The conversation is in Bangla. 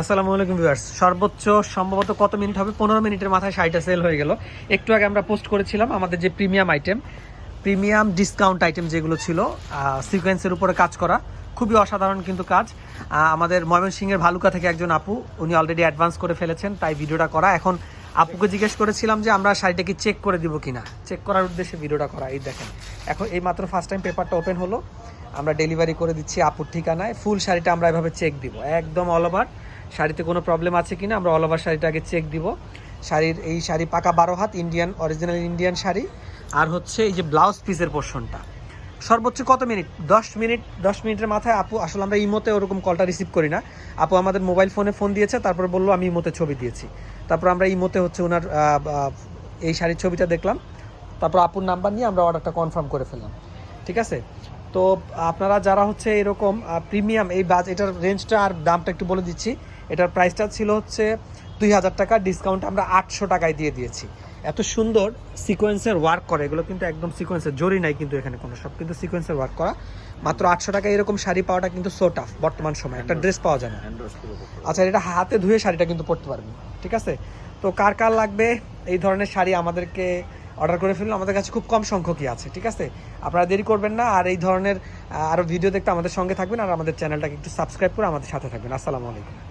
আসসালামু আলাইকুম ভিউয়ার্স। সর্বোচ্চ সম্ভবত কত মিনিট হবে? পনেরো মিনিটের মাথায় শাড়িটা সেল হয়ে গেল। একটু আগে আমরা পোস্ট করেছিলাম আমাদের যে premium item premium discount item যেগুলো ছিল সিকোয়েন্সের উপরে কাজ করা, খুবই অসাধারণ কিন্তু কাজ। আমাদের ময়মনসিংহের ভালুকা থেকে একজন আপু, উনি অলরেডি অ্যাডভান্স করে ফেলেছেন, তাই ভিডিওটা করা। এখন আপুকে জিজ্ঞেস করেছিলাম যে আমরা শাড়িটা কি চেক করে দিব কিনা? চেক করার উদ্দেশ্যে ভিডিওটা করা, এই দেখেন। এখন এই মাত্র ফার্স্ট টাইম পেপারটা ওপেন হলো। আমরা ডেলিভারি করে দিচ্ছি আপুর ঠিকানায়। ফুল শাড়িটা আমরা এভাবে চেক দিব, একদম অল ওভার শাড়িতে কোনো প্রবলেম আছে কিনা, আমরা অল ওভার শাড়িটা আগে চেক দিব। শাড়ির এই শাড়ি পাকা বারো হাত ইন্ডিয়ান অরিজিনাল ইন্ডিয়ান শাড়ি। আর হচ্ছে এই যে ব্লাউজ পিসের পোর্শনটা সর্বোচ্চ কত মিনিট? দশ মিনিট, দশ মিনিটের মাথায় আপু, আসলে আমরা ইমোতে ওরকম কলটা রিসিভ করি না। আপু আমাদের মোবাইল ফোনে ফোন দিয়েছে, তারপর বলল, আমি ইমোতে ছবি দিয়েছি। তারপর আমরা ইমোতে হচ্ছে ওনার এই শাড়ির ছবিটা দেখলাম। তারপর আপুর নাম্বার নিয়ে আমরা অর্ডারটা কনফার্ম করে ফেললাম। ঠিক আছে? তো আপনারা যারা হচ্ছে এরকম প্রিমিয়াম এই বাজ এটার রেঞ্জটা আর দামটা একটু বলে দিচ্ছি। এটার প্রাইসটা ছিল হচ্ছে দুই হাজার টাকা ডিসকাউন্ট আমরা আটশো টাকায় দিয়ে দিয়েছি। এত সুন্দর সিকোয়েন্সের ওয়ার্ক করে এগুলো কিন্তু একদম সিকোয়েন্সের জরি নাই কিন্তু এখানে কোনো সব কিন্তু সিকোয়েন্সের ওয়ার্ক করা। মাত্র আটশো টাকা এরকম শাড়ি পাওয়াটা কিন্তু সো টাফ বর্তমান সময় একটা ড্রেস পাওয়া যায় না। আচ্ছা এটা হাতে ধুয়ে শাড়িটা কিন্তু পরতে পারবেন ঠিক আছে? তো কার কার লাগবে? এই ধরনের শাড়ি আমাদেরকে অর্ডার করে ফেলুন আমাদের কাছে খুব কম সংখ্যকই আছে ঠিক আছে? আপনারা দেরি করবেন না আর এই ধরনের আরও ভিডিও দেখতে আমাদের সঙ্গে থাকবেন আর আমাদের চ্যানেলটাকে একটু সাবস্ক্রাইব করে আমাদের সাথে থাকবেন। আসসালামু আলাইকুম।